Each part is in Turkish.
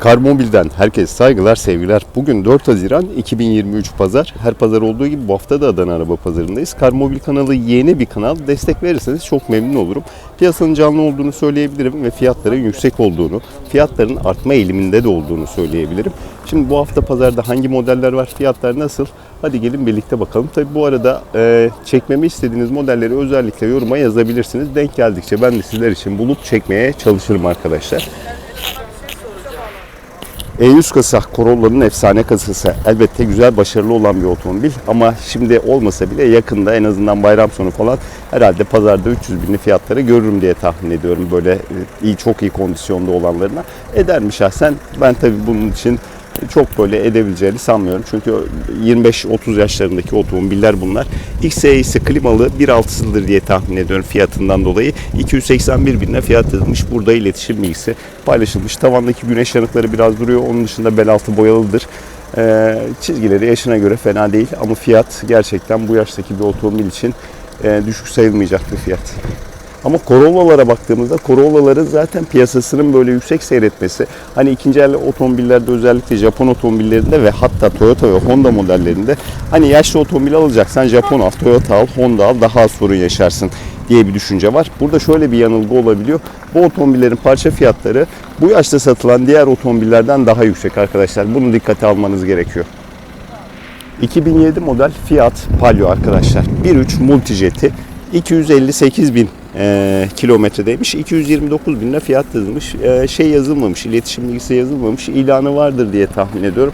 Karmobil'den herkese saygılar, sevgiler. Bugün 4 Haziran 2023 Pazar. Her pazar olduğu gibi bu hafta da Adana Araba Pazarı'ndayız. Karmobil kanalı yeni bir kanal. Destek verirseniz çok memnun olurum. Piyasanın canlı olduğunu söyleyebilirim ve fiyatların yüksek olduğunu, fiyatların artma eğiliminde de olduğunu söyleyebilirim. Şimdi bu hafta pazarda hangi modeller var, fiyatlar nasıl? Hadi gelin birlikte bakalım. Tabi bu arada e, çekmemi istediğiniz modelleri özellikle yoruma yazabilirsiniz. Denk geldikçe ben de sizler için bulup çekmeye çalışırım arkadaşlar. E100 kasa Corolla'nın efsane kasası. Elbette güzel, başarılı olan bir otomobil ama şimdi olmasa bile yakında en azından bayram sonu falan herhalde pazarda 300 binli fiyatları görürüm diye tahmin ediyorum. Böyle e, iyi çok iyi kondisyonda olanlarına. Eder mi şahsen? Ben tabii bunun için çok böyle edebileceğini sanmıyorum. Çünkü 25-30 yaşlarındaki otomobiller bunlar. XE klimalı 1.6'sıdır diye tahmin ediyorum fiyatından dolayı. 281 binle fiyat yazılmış. Burada iletişim bilgisi paylaşılmış. Tavandaki güneş yanıkları biraz duruyor. Onun dışında bel altı boyalıdır. Ee, çizgileri yaşına göre fena değil ama fiyat gerçekten bu yaştaki bir otomobil için e, düşük sayılmayacak bir fiyat. Ama Corolla'lara baktığımızda Corolla'ların zaten piyasasının böyle yüksek seyretmesi hani ikinci el otomobillerde özellikle Japon otomobillerinde ve hatta Toyota ve Honda modellerinde hani yaşlı otomobil alacaksan Japon al, Toyota al, Honda al daha az sorun yaşarsın diye bir düşünce var. Burada şöyle bir yanılgı olabiliyor. Bu otomobillerin parça fiyatları bu yaşta satılan diğer otomobillerden daha yüksek arkadaşlar. Bunu dikkate almanız gerekiyor. 2007 model Fiat Palio arkadaşlar. 1.3 Multijet'i 258 bin e, kilometredeymiş. 229 binle fiyat yazılmış. E, şey yazılmamış, iletişim bilgisi yazılmamış. ilanı vardır diye tahmin ediyorum.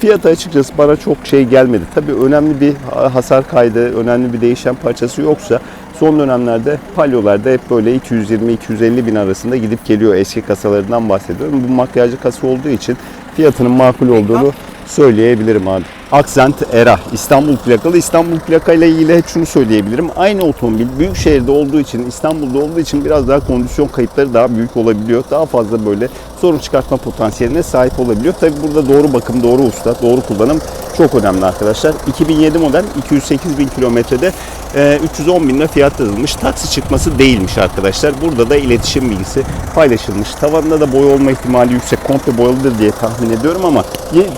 Fiyatı açıkçası bana çok şey gelmedi. Tabii önemli bir hasar kaydı, önemli bir değişen parçası yoksa son dönemlerde palyolarda hep böyle 220-250 bin arasında gidip geliyor eski kasalarından bahsediyorum. Bu makyajlı kasa olduğu için fiyatının makul olduğunu söyleyebilirim abi. Accent Era İstanbul plakalı. İstanbul plakayla ilgili hep şunu söyleyebilirim. Aynı otomobil büyük şehirde olduğu için, İstanbul'da olduğu için biraz daha kondisyon kayıpları daha büyük olabiliyor. Daha fazla böyle sorun çıkartma potansiyeline sahip olabiliyor. Tabi burada doğru bakım, doğru usta, doğru kullanım çok önemli arkadaşlar. 2007 model 208 bin kilometrede 310 binle fiyat yazılmış. Taksi çıkması değilmiş arkadaşlar. Burada da iletişim bilgisi paylaşılmış. Tavanda da boya olma ihtimali yüksek. Komple boyalıdır diye tahmin ediyorum ama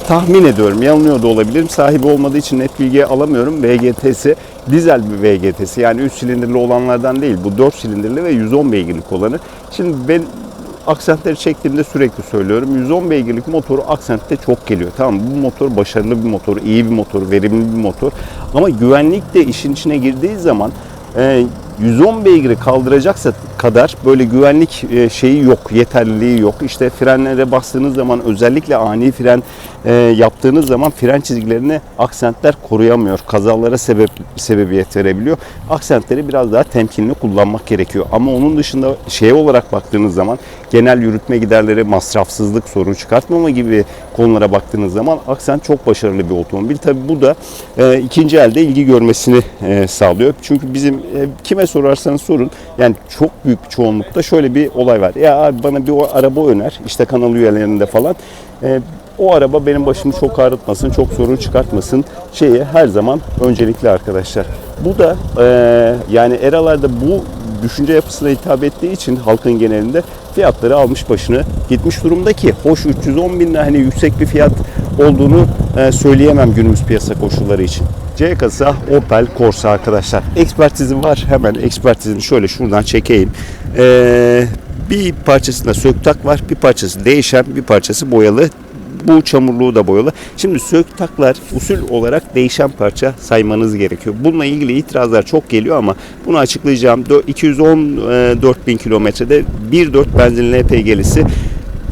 tahmin ediyorum. Yanılıyor da olabilirim. Sahibi olmadığı için net bilgi alamıyorum. VGT'si dizel bir VGT'si. Yani 3 silindirli olanlardan değil. Bu 4 silindirli ve 110 beygirlik olanı. Şimdi ben aksentleri çektiğimde sürekli söylüyorum. 110 beygirlik motoru aksentte çok geliyor. Tamam bu motor başarılı bir motor, iyi bir motor, verimli bir motor. Ama güvenlik de işin içine girdiği zaman e, 110 beygiri kaldıracaksa kadar böyle güvenlik e, şeyi yok, yeterliliği yok. İşte frenlere bastığınız zaman özellikle ani fren e, yaptığınız zaman fren çizgilerini aksentler koruyamıyor. Kazalara sebep sebebiyet verebiliyor. Aksentleri biraz daha temkinli kullanmak gerekiyor. Ama onun dışında şey olarak baktığınız zaman genel yürütme giderleri, masrafsızlık, sorun çıkartmama gibi konulara baktığınız zaman aksent çok başarılı bir otomobil. Tabi bu da e, ikinci elde ilgi görmesini sağlıyor. Çünkü bizim e, kime sorarsanız sorun yani çok büyük bir çoğunlukta şöyle bir olay var. Ya abi bana bir o araba öner işte kanal üyelerinde falan. E, o araba benim başımı çok ağrıtmasın, çok sorun çıkartmasın şeyi her zaman öncelikli arkadaşlar. Bu da e, yani eralarda bu düşünce yapısına hitap ettiği için halkın genelinde fiyatları almış başını gitmiş durumda ki hoş 310 bin hani yüksek bir fiyat olduğunu e, söyleyemem günümüz piyasa koşulları için. C kasa Opel Corsa arkadaşlar. Ekspertizim var. Hemen ekspertizimi şöyle şuradan çekeyim. Ee, bir parçasında söktak var. Bir parçası değişen, bir parçası boyalı. Bu çamurluğu da boyalı. Şimdi söktaklar usul olarak değişen parça saymanız gerekiyor. Bununla ilgili itirazlar çok geliyor ama bunu açıklayacağım. 214 bin kilometrede 1.4 benzinli LPG'lisi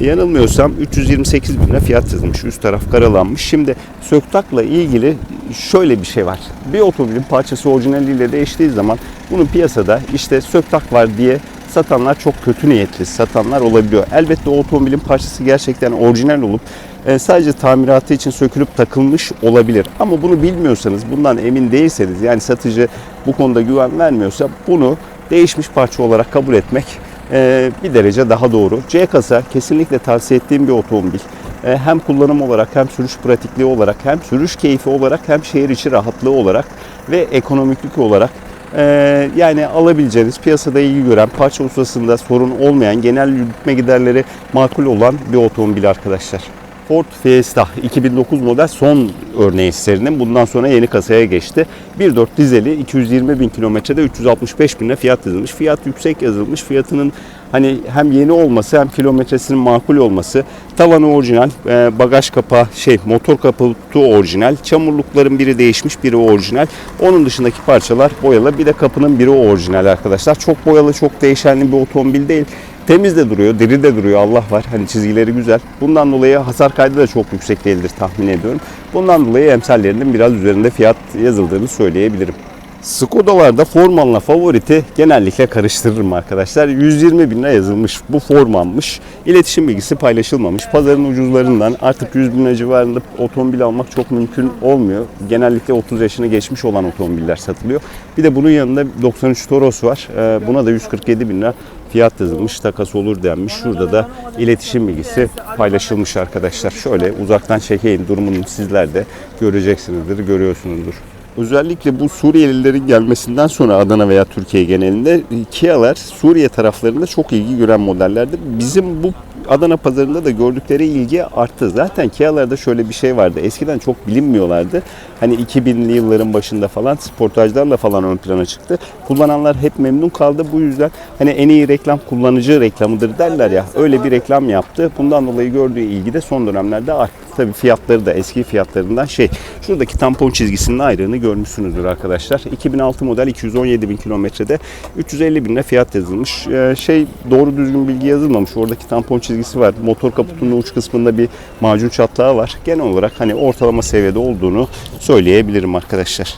Yanılmıyorsam 328 bin lira fiyat yazılmış. Üst taraf karalanmış. Şimdi söktakla ilgili şöyle bir şey var. Bir otomobilin parçası orijinaliyle değiştiği zaman bunun piyasada işte söktak var diye satanlar çok kötü niyetli satanlar olabiliyor. Elbette o otomobilin parçası gerçekten orijinal olup e, sadece tamiratı için sökülüp takılmış olabilir. Ama bunu bilmiyorsanız, bundan emin değilseniz yani satıcı bu konuda güven vermiyorsa bunu değişmiş parça olarak kabul etmek e, bir derece daha doğru. C kasa kesinlikle tavsiye ettiğim bir otomobil. E, hem kullanım olarak hem sürüş pratikliği olarak hem sürüş keyfi olarak hem şehir içi rahatlığı olarak ve ekonomiklik olarak Ee, yani alabileceğiniz, piyasada ilgi gören, parça ustasında sorun olmayan, genel yürütme giderleri makul olan bir otomobil arkadaşlar. Ford Fiesta 2009 model son örneği serinin bundan sonra yeni kasaya geçti. 1.4 dizeli 220 bin kilometrede 365 bine fiyat yazılmış. Fiyat yüksek yazılmış. Fiyatının hani hem yeni olması hem kilometresinin makul olması. Tavanı orijinal, e, bagaj kapağı şey motor kaputu orijinal. Çamurlukların biri değişmiş biri orijinal. Onun dışındaki parçalar boyalı. Bir de kapının biri orijinal arkadaşlar. Çok boyalı çok değişenli bir otomobil değil. Temiz de duruyor, diri de duruyor. Allah var. Hani çizgileri güzel. Bundan dolayı hasar kaydı da çok yüksek değildir tahmin ediyorum. Bundan dolayı emsallerinin biraz üzerinde fiyat yazıldığını söyleyebilirim. Skoda'larda Forman'la favoriti genellikle karıştırırım arkadaşlar. 120 bin lira yazılmış. Bu Forman'mış. İletişim bilgisi paylaşılmamış. Pazarın ucuzlarından artık 100 bin lira civarında otomobil almak çok mümkün olmuyor. Genellikle 30 yaşını geçmiş olan otomobiller satılıyor. Bir de bunun yanında 93 Toros var. Ee, Buna da 147 bin lira fiyat yazılmış, takas olur denmiş. Şurada da iletişim bilgisi paylaşılmış arkadaşlar. Şöyle uzaktan çekeyim durumunu sizler de göreceksinizdir, görüyorsunuzdur. Özellikle bu Suriyelilerin gelmesinden sonra Adana veya Türkiye genelinde Kia'lar Suriye taraflarında çok ilgi gören modellerdi. Bizim bu Adana pazarında da gördükleri ilgi arttı. Zaten Kia'larda şöyle bir şey vardı. Eskiden çok bilinmiyorlardı. Hani 2000'li yılların başında falan sportajlarla falan ön plana çıktı. Kullananlar hep memnun kaldı. Bu yüzden hani en iyi reklam kullanıcı reklamıdır derler ya. Öyle bir reklam yaptı. Bundan dolayı gördüğü ilgi de son dönemlerde arttı. Tabii fiyatları da eski fiyatlarından şey. Şuradaki tampon çizgisinin ayrığını görmüşsünüzdür arkadaşlar. 2006 model 217 bin kilometrede 350 bin fiyat yazılmış. Ee, şey doğru düzgün bilgi yazılmamış. Oradaki tampon çizgisi var. Motor kaputunun uç kısmında bir macun çatlağı var. Genel olarak hani ortalama seviyede olduğunu söyleyebilirim arkadaşlar.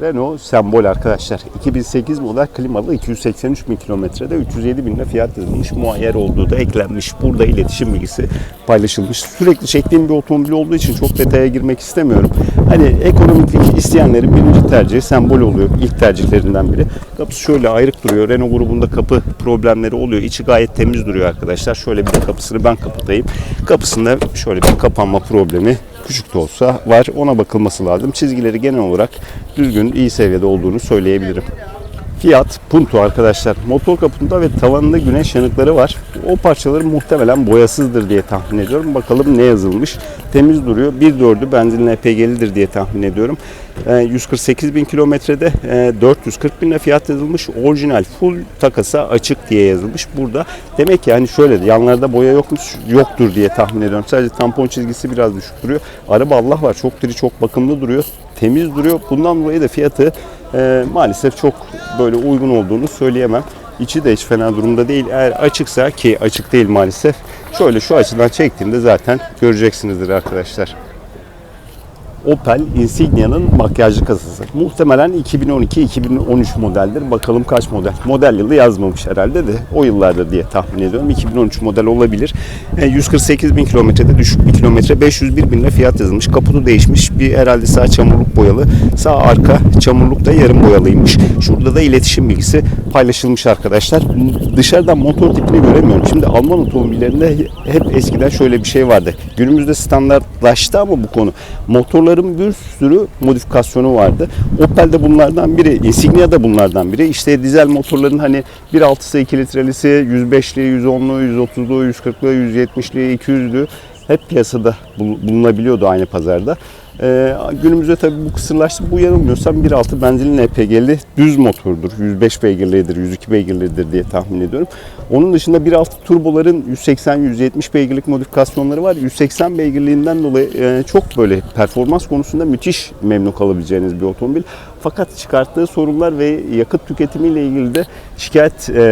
Renault sembol arkadaşlar. 2008 model klimalı 283 bin kilometrede 307 bin lira fiyat yazılmış. Muayyer olduğu da eklenmiş. Burada iletişim bilgisi paylaşılmış. Sürekli çektiğim bir otomobil olduğu için çok detaya girmek istemiyorum. Hani ekonomiklik isteyenlerin birinci tercihi sembol oluyor. İlk tercihlerinden biri. Kapısı şöyle ayrık duruyor. Renault grubunda kapı problemleri oluyor. İçi gayet temiz duruyor arkadaşlar. Şöyle bir de kapısını ben kapatayım. Kapısında şöyle bir kapanma problemi küçük de olsa var. Ona bakılması lazım. Çizgileri genel olarak düzgün, iyi seviyede olduğunu söyleyebilirim. Fiat Punto arkadaşlar. Motor kaputunda ve tavanında güneş yanıkları var. O parçaları muhtemelen boyasızdır diye tahmin ediyorum. Bakalım ne yazılmış. Temiz duruyor. 1.4'ü benzinli LPG'lidir diye tahmin ediyorum. Ee, 148 bin kilometrede e, 440 bin fiyat yazılmış. Orijinal full takasa açık diye yazılmış. Burada demek ki yani şöyle yanlarda boya yokmuş yoktur diye tahmin ediyorum. Sadece tampon çizgisi biraz düşük duruyor. Araba Allah var çok diri çok bakımlı duruyor. Temiz duruyor. Bundan dolayı da fiyatı e, maalesef çok böyle uygun olduğunu söyleyemem. İçi de hiç fena durumda değil. Eğer açıksa ki açık değil maalesef. Şöyle şu açıdan çektiğimde zaten göreceksinizdir arkadaşlar. Opel Insignia'nın makyajlı kasası. Muhtemelen 2012-2013 modeldir. Bakalım kaç model. Model yılı yazmamış herhalde de o yıllarda diye tahmin ediyorum. 2013 model olabilir. E, 148 bin kilometrede düşük bir kilometre. 501 bin fiyat yazılmış. Kaputu değişmiş. Bir herhalde sağ çamurluk boyalı. Sağ arka çamurluk da yarım boyalıymış. Şurada da iletişim bilgisi paylaşılmış arkadaşlar. Dışarıdan motor tipini göremiyorum. Şimdi Alman otomobillerinde hep eskiden şöyle bir şey vardı. Günümüzde standartlaştı ama bu konu. Motorların bir sürü modifikasyonu vardı. Opel'de bunlardan biri, Insignia da bunlardan biri. İşte dizel motorların hani 1.6'sı 2 litrelisi, 105'li, 110'lu, 130'lu, 140'lı, 170'li, 200'lü hep piyasada bulunabiliyordu aynı pazarda. Ee, günümüzde tabii bu kısırlaştı. Bu yanılmıyorsam 1.6 benzinli LPG'li düz motordur. 105 beygirlidir, 102 beygirlidir diye tahmin ediyorum. Onun dışında 1.6 turboların 180-170 beygirlik modifikasyonları var. 180 beygirliğinden dolayı e, çok böyle performans konusunda müthiş memnun kalabileceğiniz bir otomobil. Fakat çıkarttığı sorunlar ve yakıt tüketimiyle ilgili de şikayet e,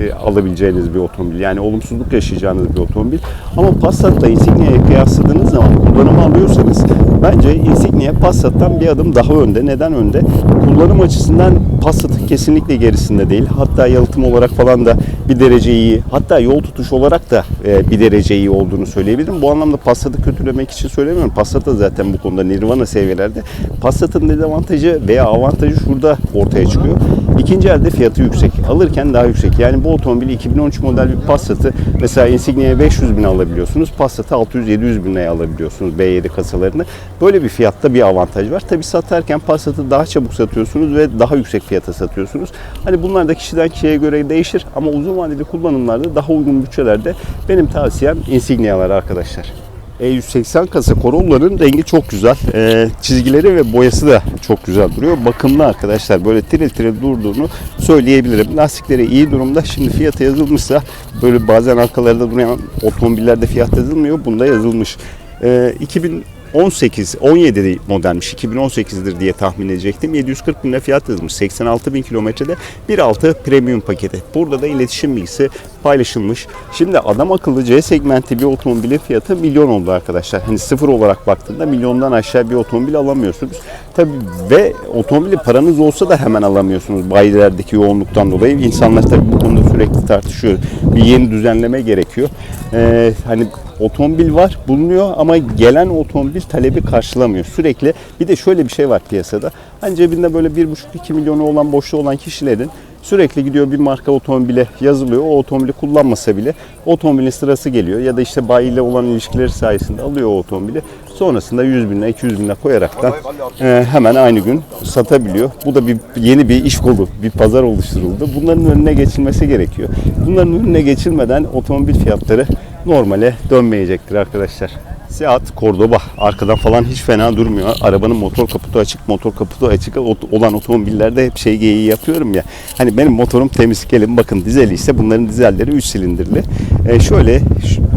e, alabileceğiniz bir otomobil. Yani olumsuzluk yaşayacağınız bir otomobil. Ama Passat'la Insignia'ya kıyasladığınız zaman kullanımı alıyorsanız bence Insignia Passat'tan bir adım daha önde. Neden önde? Kullanım açısından Passat'ın kesinlikle gerisinde değil. Hatta yalıtım olarak falan da bir derece iyi. Hatta yol tutuş olarak da e, bir derece iyi olduğunu söyleyebilirim. Bu anlamda Passat'ı kötülemek için söylemiyorum. Passat da zaten bu konuda Nirvana seviyelerde. Passat'ın dezavantajı veya avantajı şurada ortaya çıkıyor. İkinci elde fiyatı yüksek. Alırken daha yüksek. Yani bu otomobili 2013 model bir Passat'ı mesela Insignia'ya 500 bin alabiliyorsunuz. Passat'ı 600-700 bin alabiliyorsunuz B7 kasalarını. Böyle bir fiyatta bir avantaj var. Tabi satarken Passat'ı daha çabuk satıyorsunuz ve daha yüksek fiyata satıyorsunuz. Hani bunlar da kişiden kişiye göre değişir ama uzun vadeli kullanımlarda daha uygun bütçelerde benim tavsiyem Insignia'lar arkadaşlar. E180 kasa Corolla'nın rengi çok güzel. Ee, çizgileri ve boyası da çok güzel duruyor. Bakımlı arkadaşlar. Böyle tiril tiril durduğunu söyleyebilirim. Lastikleri iyi durumda. Şimdi fiyatı yazılmışsa böyle bazen arkalarda duran otomobillerde fiyat yazılmıyor. Bunda yazılmış. Ee, 2000 18, 17 modelmiş. 2018'dir diye tahmin edecektim. 740 bin fiyat yazmış. 86 bin kilometrede 1.6 premium paketi. Burada da iletişim bilgisi paylaşılmış. Şimdi adam akıllı C segmenti bir otomobilin fiyatı milyon oldu arkadaşlar. Hani sıfır olarak baktığında milyondan aşağı bir otomobil alamıyorsunuz. Tabi ve otomobili paranız olsa da hemen alamıyorsunuz bayilerdeki yoğunluktan dolayı. İnsanlar tabi bu konuda sürekli tartışıyor. Bir yeni düzenleme gerekiyor. Ee, hani otomobil var bulunuyor ama gelen otomobil talebi karşılamıyor. Sürekli bir de şöyle bir şey var piyasada. Hani cebinde böyle 1,5-2 milyonu olan boşluğu olan kişilerin sürekli gidiyor bir marka otomobile yazılıyor. O otomobili kullanmasa bile otomobilin sırası geliyor ya da işte bayiyle olan ilişkileri sayesinde alıyor o otomobili. Sonrasında 100 bin lira, 200 bin lira koyaraktan e, hemen aynı gün satabiliyor. Bu da bir yeni bir iş kolu, bir pazar oluşturuldu. Bunların önüne geçilmesi gerekiyor. Bunların önüne geçilmeden otomobil fiyatları normale dönmeyecektir arkadaşlar. Seat Cordoba arkadan falan hiç fena durmuyor. Arabanın motor kaputu açık, motor kaputu açık olan otomobillerde hep şey geyiği yapıyorum ya. Hani benim motorum temiz gelin bakın dizeli ise bunların dizelleri 3 silindirli. E şöyle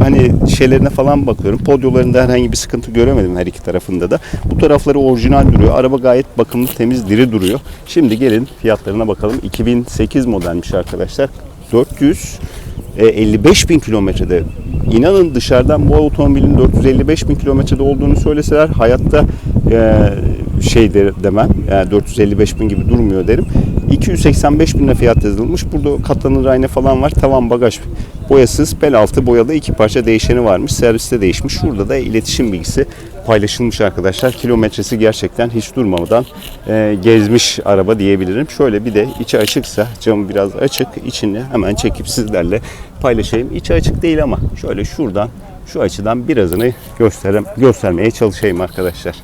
hani şeylerine falan bakıyorum. Podyolarında herhangi bir sıkıntı göremedim her iki tarafında da. Bu tarafları orijinal duruyor. Araba gayet bakımlı, temiz, diri duruyor. Şimdi gelin fiyatlarına bakalım. 2008 modelmiş arkadaşlar. 400 e, 55 bin kilometrede. İnanın dışarıdan bu otomobilin 455 bin kilometrede olduğunu söyleseler hayatta e, şey de, demem. Yani 455 bin gibi durmuyor derim. 285 bin lira fiyat yazılmış. Burada katlanır ayna falan var. Tavan bagaj boyasız bel altı boyalı iki parça değişeni varmış. Serviste değişmiş. Şurada da iletişim bilgisi paylaşılmış arkadaşlar. Kilometresi gerçekten hiç durmadan e, gezmiş araba diyebilirim. Şöyle bir de içi açıksa camı biraz açık. içini hemen çekip sizlerle paylaşayım. İçi açık değil ama şöyle şuradan şu açıdan birazını gösterem, göstermeye çalışayım arkadaşlar.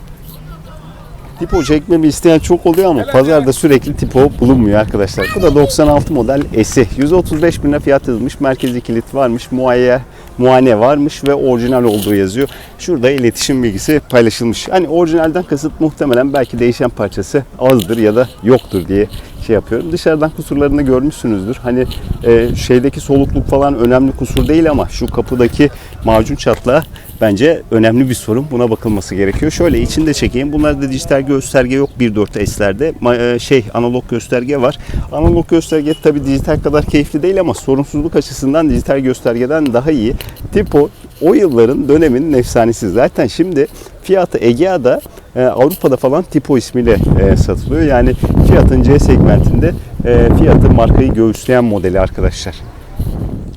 Tipo çekmemi isteyen çok oluyor ama pazarda sürekli tipo bulunmuyor arkadaşlar. Bu da 96 model S'i. 135 bin fiyat yazılmış. Merkezi kilit varmış. Muayene, muayene varmış ve orijinal olduğu yazıyor. Şurada iletişim bilgisi paylaşılmış. Hani orijinalden kasıt muhtemelen belki değişen parçası azdır ya da yoktur diye şey yapıyorum. Dışarıdan kusurlarını görmüşsünüzdür. Hani e, şeydeki solukluk falan önemli kusur değil ama şu kapıdaki macun çatlağı bence önemli bir sorun. Buna bakılması gerekiyor. Şöyle içinde çekeyim. Bunlarda dijital gösterge yok 1.4 S'lerde. E, Şey analog gösterge var. Analog gösterge tabi dijital kadar keyifli değil ama sorunsuzluk açısından dijital göstergeden daha iyi. Tipo o yılların dönemin efsanesi. Zaten şimdi fiyatı Egea'da e, Avrupa'da falan Tipo ismiyle e, satılıyor. Yani fiyatın C segmentinde e, fiyatı markayı göğüsleyen modeli arkadaşlar.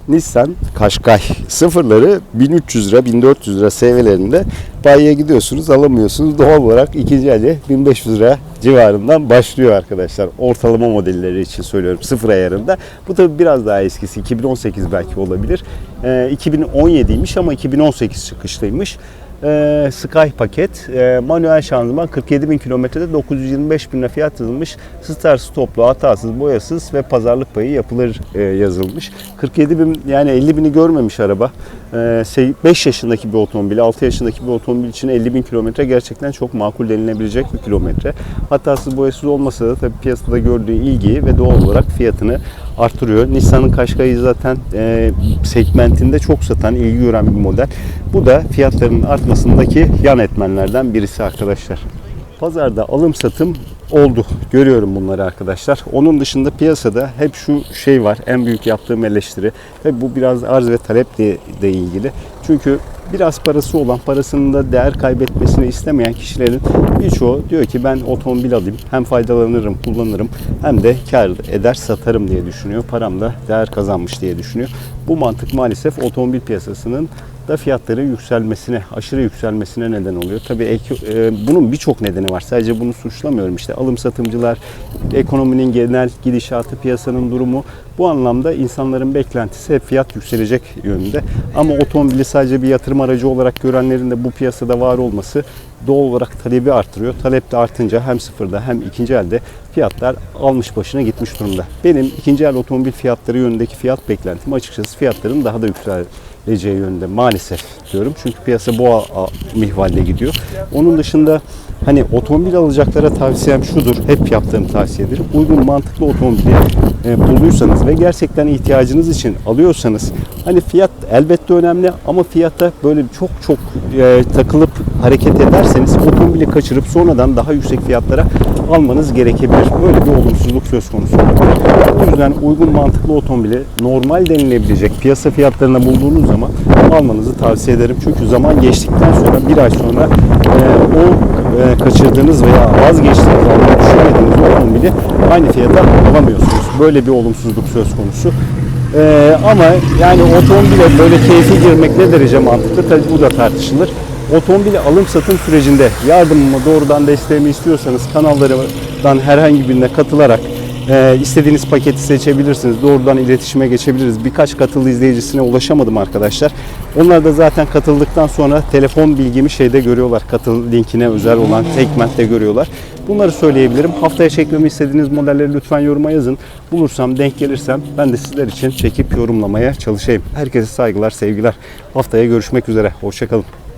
Nissan Qashqai sıfırları 1300 lira 1400 lira seviyelerinde bayiye gidiyorsunuz alamıyorsunuz. Doğal olarak ikinci elde 1500 lira civarından başlıyor arkadaşlar. Ortalama modelleri için söylüyorum sıfır ayarında. Bu tabi biraz daha eskisi 2018 belki olabilir. Ee, 2017'ymiş ama 2018 çıkışlıymış. Ee, Sky paket, e, manuel şanzıman 47 bin kilometrede 925 bin lira fiyat yazılmış. Star stoplu, hatasız, boyasız ve pazarlık payı yapılır e, yazılmış. 47 bin yani 50 bini görmemiş araba. Ee, şey, 5 yaşındaki bir otomobil, 6 yaşındaki bir otomobil için 50 bin kilometre gerçekten çok makul denilebilecek bir kilometre. Hatasız, boyasız olmasa da tabii piyasada gördüğü ilgiyi ve doğal olarak fiyatını artırıyor. Nissan'ın Qashqai'yi zaten e, segmentinde çok satan, ilgi gören bir model. Bu da fiyatların artmasındaki yan etmenlerden birisi arkadaşlar. Pazarda alım satım oldu. Görüyorum bunları arkadaşlar. Onun dışında piyasada hep şu şey var. En büyük yaptığım eleştiri. Ve bu biraz arz ve taleple de ilgili. Çünkü biraz parası olan, parasının da değer kaybetmesini istemeyen kişilerin birçoğu diyor ki ben otomobil alayım. Hem faydalanırım, kullanırım hem de kar eder, satarım diye düşünüyor. Param da değer kazanmış diye düşünüyor. Bu mantık maalesef otomobil piyasasının da fiyatların yükselmesine, aşırı yükselmesine neden oluyor. Tabii ek- e, bunun birçok nedeni var. Sadece bunu suçlamıyorum. İşte alım satımcılar, ekonominin genel gidişatı, piyasanın durumu. Bu anlamda insanların beklentisi hep fiyat yükselecek yönünde. Ama otomobili sadece bir yatırım aracı olarak görenlerin de bu piyasada var olması doğal olarak talebi artırıyor. Talep de artınca hem sıfırda hem ikinci elde fiyatlar almış başına gitmiş durumda. Benim ikinci el otomobil fiyatları yönündeki fiyat beklentim açıkçası fiyatların daha da yükseleceği yönünde maalesef diyorum. Çünkü piyasa bu mihvalde gidiyor. Onun dışında hani otomobil alacaklara tavsiyem şudur. Hep yaptığım tavsiyedir. Uygun mantıklı otomobili e, bulduysanız ve gerçekten ihtiyacınız için alıyorsanız hani fiyat elbette önemli ama fiyata böyle çok çok e, takılıp hareket ederseniz otomobili kaçırıp sonradan daha yüksek fiyatlara almanız gerekebilir. Böyle bir olumsuzluk söz konusu. O yüzden uygun mantıklı otomobili normal denilebilecek piyasa fiyatlarına bulduğunuz zaman almanızı tavsiye ederim. Çünkü zaman geçtikten sonra bir ay sonra e, o e, kaçırdığınız veya vazgeçtiğiniz almayı düşünmediğiniz otomobili aynı fiyata alamıyorsunuz. Böyle bir olumsuzluk söz konusu. Ee, ama yani otomobile böyle keyfi girmek ne derece mantıklı tabii bu da tartışılır. Otomobili alım satım sürecinde yardımımı doğrudan desteğimi istiyorsanız kanallardan herhangi birine katılarak e, istediğiniz paketi seçebilirsiniz. Doğrudan iletişime geçebiliriz. Birkaç katılı izleyicisine ulaşamadım arkadaşlar. Onlar da zaten katıldıktan sonra telefon bilgimi şeyde görüyorlar. Katıl linkine özel olan segmentte görüyorlar. Bunları söyleyebilirim. Haftaya çekmemi istediğiniz modelleri lütfen yoruma yazın. Bulursam, denk gelirsem ben de sizler için çekip yorumlamaya çalışayım. Herkese saygılar, sevgiler. Haftaya görüşmek üzere. Hoşçakalın.